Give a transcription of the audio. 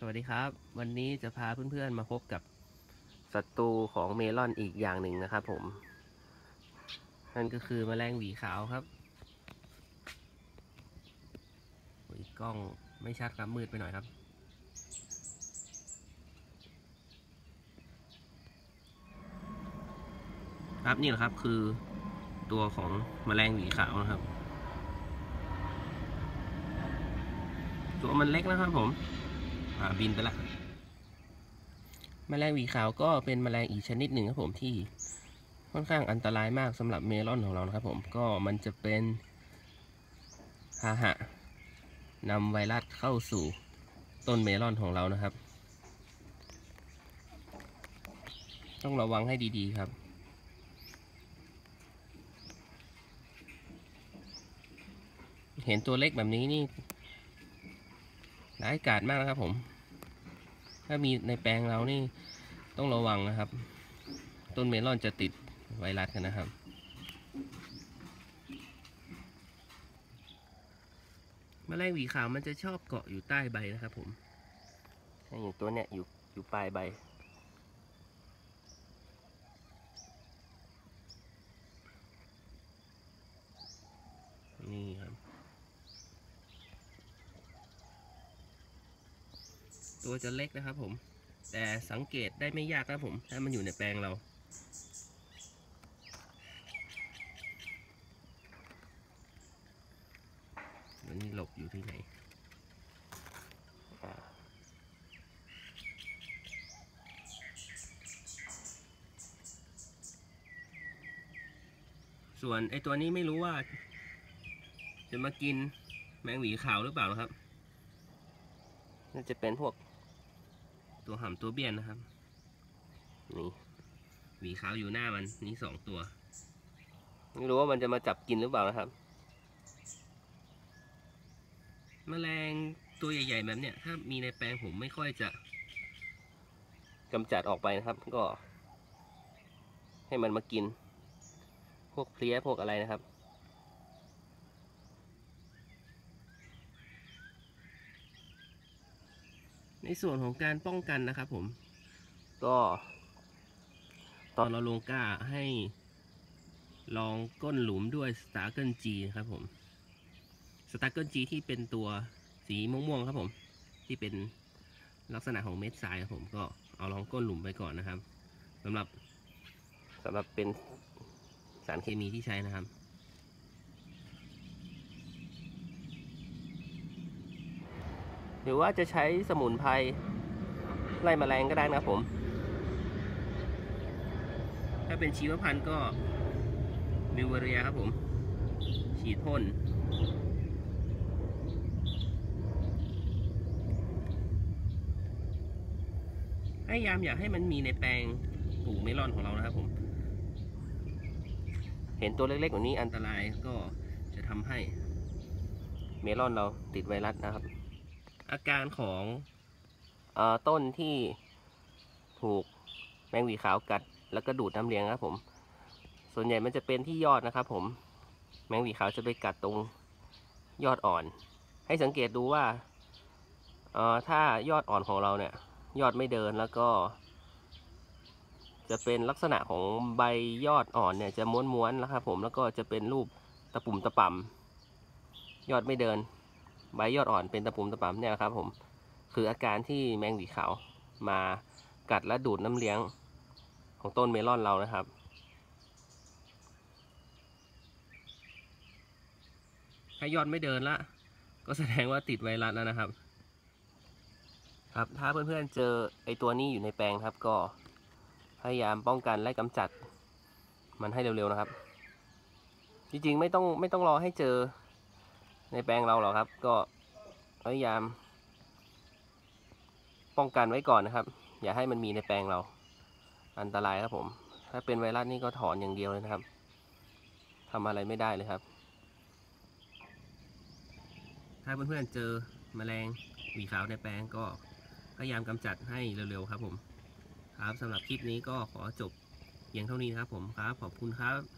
สวัสดีครับ วันนี้จะพาเพื่อนๆมาพบกับศัตรูของเมลอนอีกอย่างหนึ่งนะครับผม นั่นก็คือแมลงหวีขาวครับโอ้ยกล้องไม่ชัดครับมืดไปหน่อยครับ ครับนี่แหละครับคือตัวของแมลงหวีขาวนะครับ ตัวมันเล็กนะครับผม บินไปละแมลงวีขาวก็เป็นแมลงอีกชนิดหนึ่งครับผมที่ค่อนข้างอันตรายมากสำหรับเมลอนของเรานะครับผมก็มันจะเป็นพาหะนำไวรัสเข้าสู่ต้นเมลอนของเรานะครับ ต้องระวังให้ดีๆครับเห็นตัวเล็กแบบนี้นี่ร้ายกาจมากนะครับผม ถ้ามีในแปลงเรานี่ต้องระวังนะครับ ต้นเมลอนจะติดไวรัสกันนะครับแมลงหวีขาวมันจะชอบเกาะอยู่ใต้ใบนะครับผม อย่างตัวเนี้ยอยู่อยู่ปลายใบ นี่ครับ ตัวจะเล็กนะครับผม แต่สังเกตได้ไม่ยากนะผม ถ้ามันอยู่ในแปลงเรา วันนี้หลบอยู่ที่ไหนส่วนไอตัวนี้ไม่รู้ว่า จะมากินแมงหวีขาวหรือเปล่านะครับ น่าจะเป็นพวก ตัวหำตัวเบี้ยนนะครับนี่หวีขาวอยู่หน้ามันนี่สองตัว ไม่รู้ว่ามันจะมาจับกินหรือเปล่านะครับแมลงตัวใหญ่ๆแบบเนี้ยถ้ามีในแปลงผมไม่ค่อยจะกำจัดออกไปนะครับ ก็ ให้มันมากิน พวกเพลี้ยพวกอะไรนะครับ ในส่วนของการป้องกันนะครับผม ก็ตอนเราลงกล้าให้ลองก้นหลุมด้วยสตาร์เกิลจีนะครับผมสตาร์เกิลจีที่เป็นตัวสีม่วงๆครับผม ที่เป็นลักษณะของเม็ดทรายครับผมก็เอาลองก้นหลุมไปก่อนนะครับสำหรับสำหรับเป็นสารเคมีที่ใช้นะครับ รือว่าจะใช้สมุนไพรไล่แมลงก็ได้นะครับผม ถ้าเป็นชีวพันธุ์ก็มิวเรียครับผม ฉีดพ่นพยายามอยากให้มันมีในแปลงปลูกเมลอนของเรานะครับผม เห็นตัวเล็กๆแบบนี้อันตรายก็จะทำให้เมลอนเราติดไวรัสนะครับ อาการของอต้นที่ถูกแมงวีขาวกัด แล้วก็ดูดน้ำเลี้ยงครับผม ส่วนใหญ่มันจะเป็นที่ยอดนะครับผม แมงวีขาวจะไปกัดตรงยอดอ่อน ให้สังเกตดูว่าถ้ายอดอ่อนของเราเนี่ย ยอดไม่เดินแล้วก็ จะเป็นลักษณะของใบยอดอ่อนเนี่ยจะม้วนๆนะครับผมแล้วก็จะเป็นรูปตะปุ่มตะป่ำยอดไม่เดิน ใบยอดอ่อนเป็นตะปุ่มตะป่ำเนี่ยครับผมคืออาการที่แมงหวีขาวมากัดและดูดน้ำเลี้ยงของต้นเมลอนเรานะครับ ถ้ายอดไม่เดินละ ก็แสดงว่าติดไวรัสแล้วนะครับ ครับถ้าเพื่อนๆเจอไอตัวนี้อยู่ในแปลงครับก็พยายามป้องกันและกำจัดมันให้เร็วๆนะครับ จริงๆไม่ต้องไม่ต้องรอให้เจอ ในแปลงเราหรอกครับ ก็พยายาม ป้องกันไว้ก่อนนะครับ อย่าให้มันมีในแปลงเรา อันตรายครับผม ถ้าเป็นไวรัสนี่ก็ถอนอย่างเดียวเลยนะครับทำอะไรไม่ได้เลยครับ ถ้าเพื่อนๆเจอแมลงหวีขาวในแปลงก็พยายามกำจัดให้เร็วๆครับผม ครับสำหรับคลิปนี้ก็ขอจบเพียงเท่านี้นะครับผมครับ ขอบคุณครับ